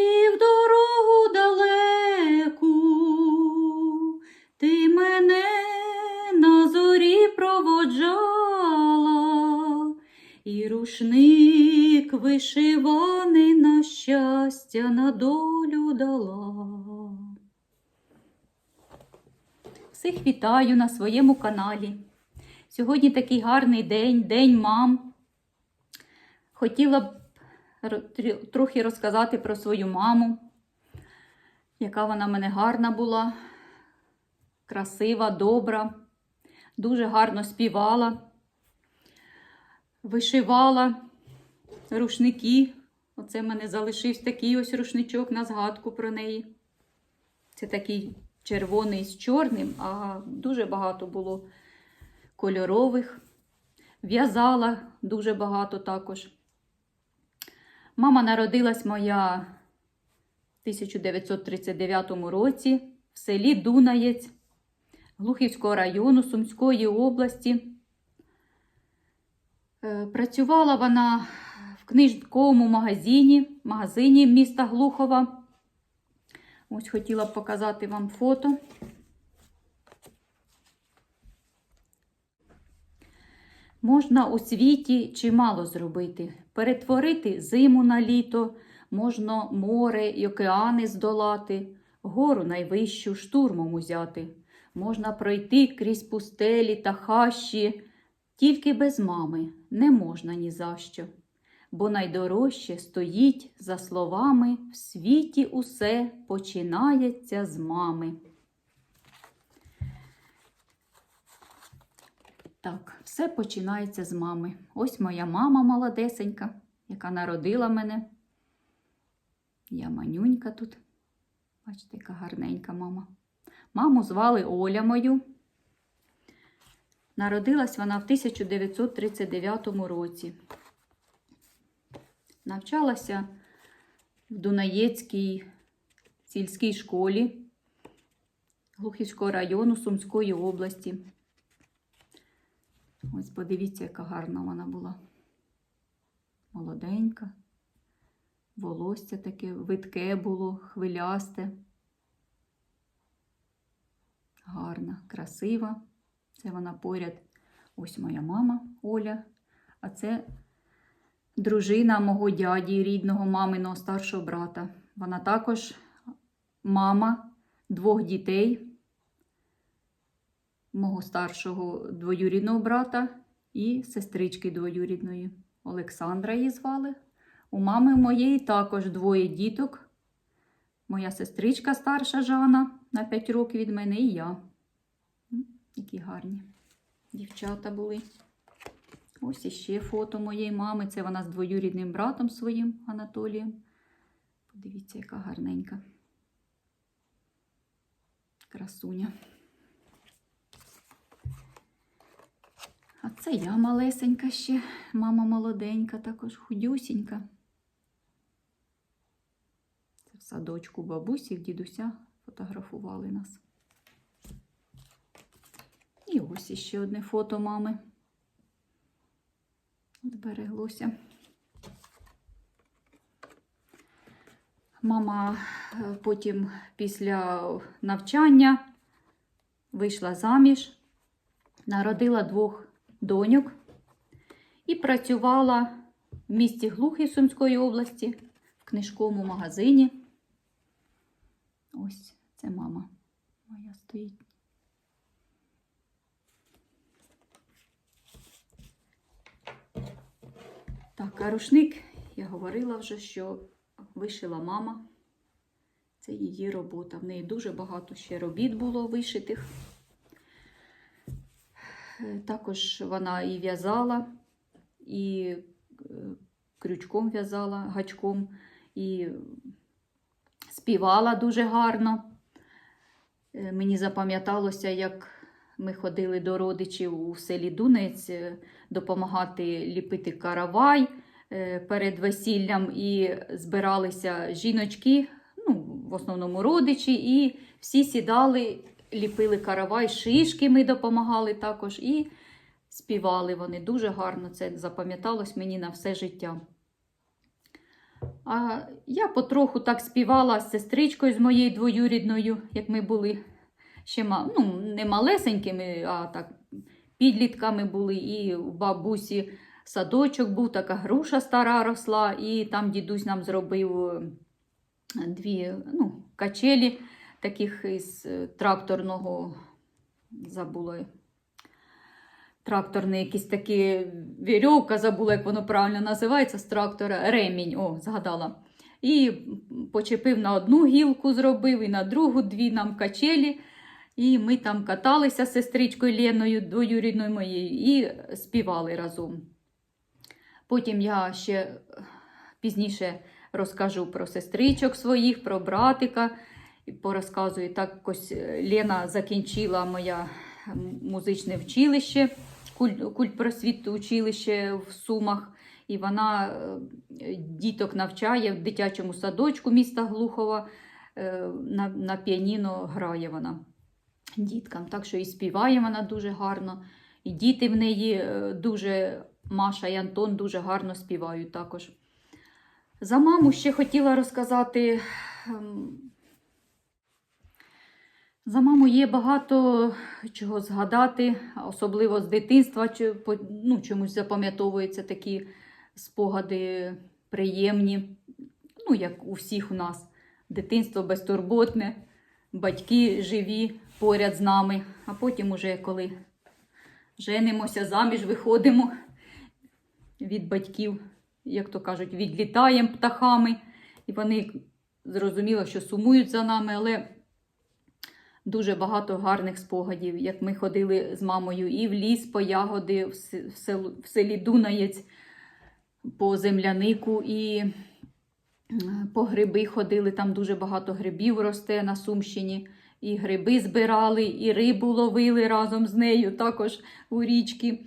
І в дорогу далеку ти мене на зорі проводжала, і рушник вишиваний на щастя на долю дала. Всіх вітаю на своєму каналі. Сьогодні такий гарний день, День мам. Хотіла б трохи розказати про свою маму, яка вона мене гарна була, красива, добра, дуже гарно співала, вишивала рушники. Оце в мене залишився такий ось рушничок на згадку про неї. Це такий червоний з чорним, а дуже багато було кольорових. В'язала дуже багато також. Мама народилась моя в 1939 році в селі Дунаєць Глухівського району Сумської області. Е, Працювала вона в книжковому магазині, магазині міста Глухова. Ось хотіла б показати вам фото. Можна у світі чимало зробити. Перетворити зиму на літо, можна море й океани здолати, гору найвищу штурмом узяти. Можна пройти крізь пустелі та хащі, тільки без мами не можна ні за що. Бо найдорожче стоїть за словами в світі усе починається з мами. Так, все починається з мами. Ось моя мама молодесенька, яка народила мене. Я манюнька тут. Бачите, яка гарненька мама. Маму звали Оля мою. Народилась вона в 1939 році. Навчалася в Дунаєцькій сільській школі Глухівського району Сумської області. Ось подивіться, яка гарна вона була. Молоденька. Волосся таке видке було, хвилясте. Гарна, красива. Це вона поряд. Ось моя мама Оля. А це дружина мого дяді, рідного маминого старшого брата. Вона також мама двох дітей мого старшого двоюрідного брата і сестрички двоюрідної. Олександра її звали. У мами моєї також двоє діток. Моя сестричка старша Жана на 5 років від мене і я. Які гарні дівчата були. Ось іще фото моєї мами. Це вона з двоюрідним братом своїм Анатолієм. Подивіться, яка гарненька. Красуня. А це я малесенька ще, мама молоденька, також худюсінька. Це в садочку бабусі, дідуся фотографували нас. І ось іще одне фото мами. Збереглося. Мама е, потім після навчання вийшла заміж, народила двох доньок і працювала в місті Глухів Сумської області в книжковому магазині. Ось це мама моя стоїть. Так, а рушник, я говорила вже, що вишила мама. Це її робота. В неї дуже багато ще робіт було вишитих. Е, Також вона і в'язала, і е, крючком в'язала, гачком, і співала дуже гарно. Е, Мені запам'яталося, як ми ходили до родичів у селі Дунець допомагати ліпити каравай перед весіллям, і збиралися жіночки, ну, в основному родичі, і всі сідали, ліпили каравай, шишки ми допомагали також, і співали вони дуже гарно. Це запам'яталось мені на все життя. А я потроху так співала з сестричкою з моєю двоюрідною, як ми були ще ну, не малесенькими, а так підлітками були. І у бабусі садочок був, така груша стара росла, і там дідусь нам зробив е, дві ну, качелі таких із е, тракторного забула. Тракторний якийсь такий вірьовка, забула, як воно правильно називається, з трактора ремінь, о, згадала. І почепив на одну гілку, зробив, і на другу дві нам качелі. І ми там каталися з сестричкою Леною, двоюрідною моєю, і співали разом. Потім я ще пізніше розкажу про сестричок своїх, про братика. І порозказую, так ось Лена закінчила моя музичне вчилище, куль- культпросвіт училище в Сумах. І вона е, діток навчає в дитячому садочку міста Глухова. е, На, на піаніно грає вона діткам. Так що і співає вона дуже гарно. І діти в неї е, дуже, Маша і Антон дуже гарно співають також. За маму ще хотіла розказати. За маму є багато чого згадати, особливо з дитинства. Ну, чомусь запам'ятовуються такі спогади приємні. Ну, як у всіх у нас. Дитинство безтурботне, батьки живі поряд з нами. А потім, уже коли женимося заміж, виходимо від батьків, як то кажуть, відлітаємо птахами. І вони зрозуміло, що сумують за нами, але дуже багато гарних спогадів, як ми ходили з мамою і в ліс по ягоди, в сел- в селі Дунаєць, по землянику, і по гриби ходили. Там дуже багато грибів росте на Сумщині. І гриби збирали, і рибу ловили разом з нею також у річки.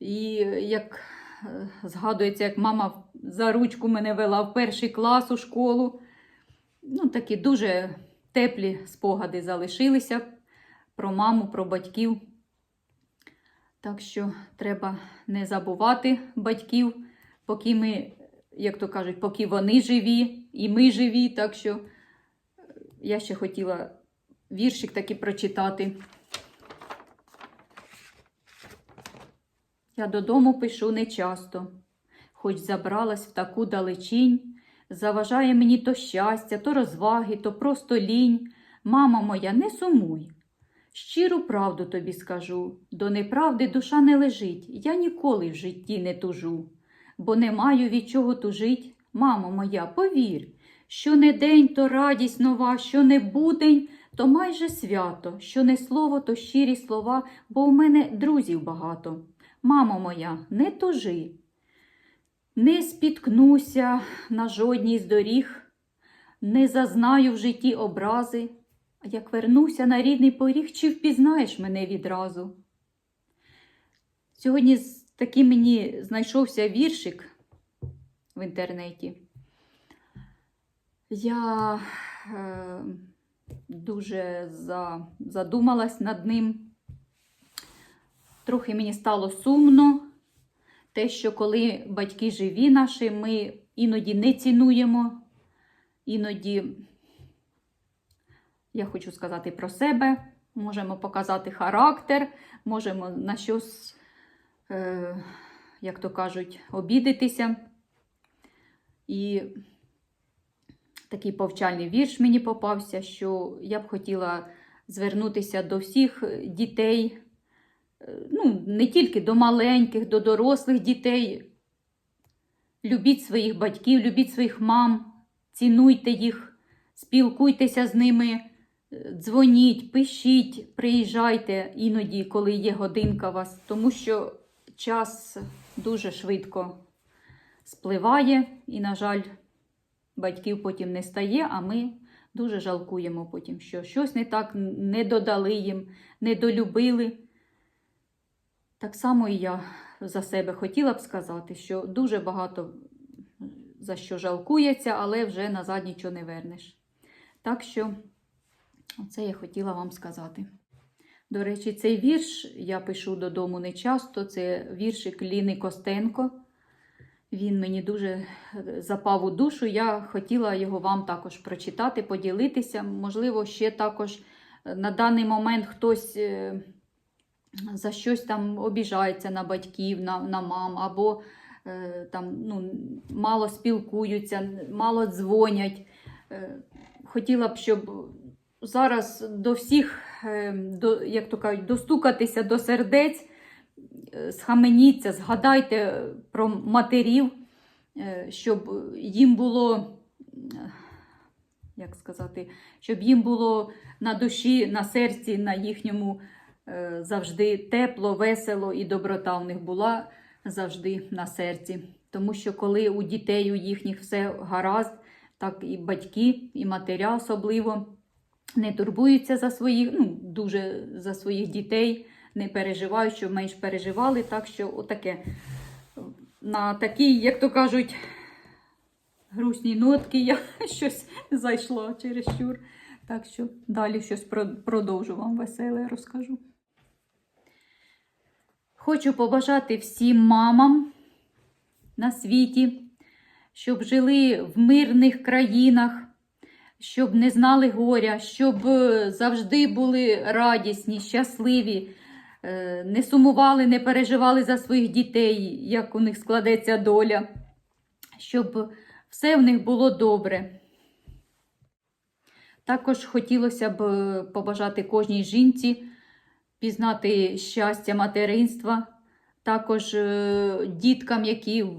І як е, згадується, як мама за ручку мене вела в перший клас у школу. Ну, такі дуже теплі спогади залишилися про маму, про батьків. Так що треба не забувати батьків, поки ми, як то кажуть, поки вони живі, і ми живі. Так що е, я ще хотіла віршик таки прочитати. Я додому пишу нечасто, хоч забралась в таку далечінь. Заважає мені то щастя, то розваги, то просто лінь. Мама моя, не сумуй. Щиру правду тобі скажу, до неправди душа не лежить, я ніколи в житті не тужу, бо не маю від чого тужить. Мамо моя, повір, що не день, то радість нова, що не будень, то майже свято, що не слово, то щирі слова, бо у мене друзів багато. Мамо моя, не тужи, не спіткнуся на жодній з доріг, не зазнаю в житті образи, а як вернуся на рідний поріг, чи впізнаєш мене відразу? Сьогодні такий мені знайшовся віршик в інтернеті. Я е, дуже за, задумалась над ним. Трохи мені стало сумно, те, що коли батьки живі наші, ми іноді не цінуємо, іноді, я хочу сказати про себе, можемо показати характер, можемо на щось, е, як то кажуть, обідатися. І такий повчальний вірш мені попався, що я б хотіла звернутися до всіх дітей, ну, не тільки до маленьких, до дорослих дітей. Любіть своїх батьків, любіть своїх мам, цінуйте їх, спілкуйтеся з ними, е, дзвоніть, пишіть, приїжджайте іноді, коли є годинка вас, тому що час дуже швидко спливає і, на жаль, батьків потім не стає, а ми дуже жалкуємо потім, що щось не так не додали їм, не долюбили. Так само і я за себе хотіла б сказати, що дуже багато за що жалкується, але вже назад нічого не вернеш. Так що, це я хотіла вам сказати. До речі, цей вірш я пишу додому не часто. Це віршик Ліни Костенко. Він мені дуже запав у душу. Я хотіла його вам також прочитати, поділитися. Можливо, ще також на даний момент хтось е, за щось там обіжається на батьків, на, на мам, або е, там ну, мало спілкуються, мало дзвонять. Е, Хотіла б, щоб зараз до всіх, е, до, як то кажуть, достукатися до сердець, е, схаменіться, згадайте про матерів, е, щоб їм було, е, як сказати, щоб їм було на душі, на серці, на їхньому завжди тепло, весело і доброта в них була завжди на серці. Тому що коли у дітей у їхніх все гаразд, так і батьки, і матеря особливо не турбуються за своїх, ну, дуже за своїх дітей, не переживають, що менш переживали. Так що отаке. На такій, як то кажуть, грустній нотки я щось зайшла чересчур. Так що далі щось про- продовжу вам веселе розкажу. Хочу побажати всім мамам на світі, щоб жили в мирних країнах, щоб не знали горя, щоб е, завжди були радісні, щасливі, е, не сумували, не переживали за своїх дітей, як у них складеться доля, щоб все в них було добре. Також хотілося б е, побажати кожній жінці пізнати щастя материнства, також е, діткам, які в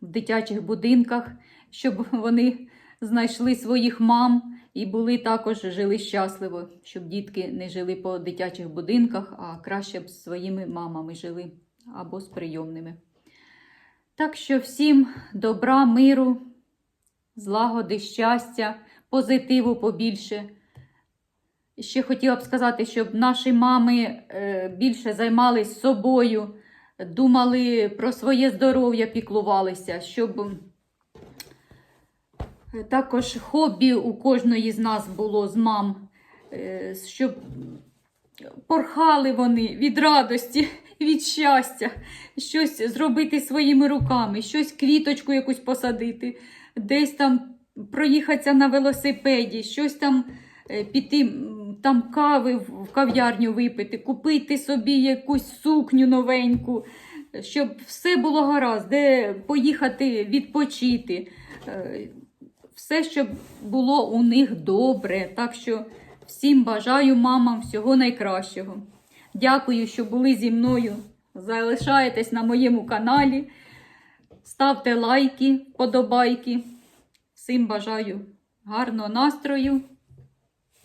дитячих будинках, щоб вони знайшли своїх мам і були також жили щасливо, щоб дітки не жили по дитячих будинках, а краще б з своїми мамами жили або з прийомними. Так що всім добра, миру, злагоди, щастя, позитиву побільше. Ще хотіла б сказати, щоб наші мами е, більше займались собою, думали про своє здоров'я, піклувалися, щоб е, також хобі у кожної з нас було з мам, е, щоб порхали вони від радості, від щастя, щось зробити своїми руками, щось квіточку якусь посадити, десь там проїхатися на велосипеді, щось там піти там кави в кав'ярню випити, купити собі якусь сукню новеньку, щоб все було гаразд, де поїхати відпочити. Е, Все, щоб було у них добре. Так що всім бажаю мамам всього найкращого. Дякую, що були зі мною. Залишаєтесь на моєму каналі. Ставте лайки, подобайки. Всім бажаю гарного настрою.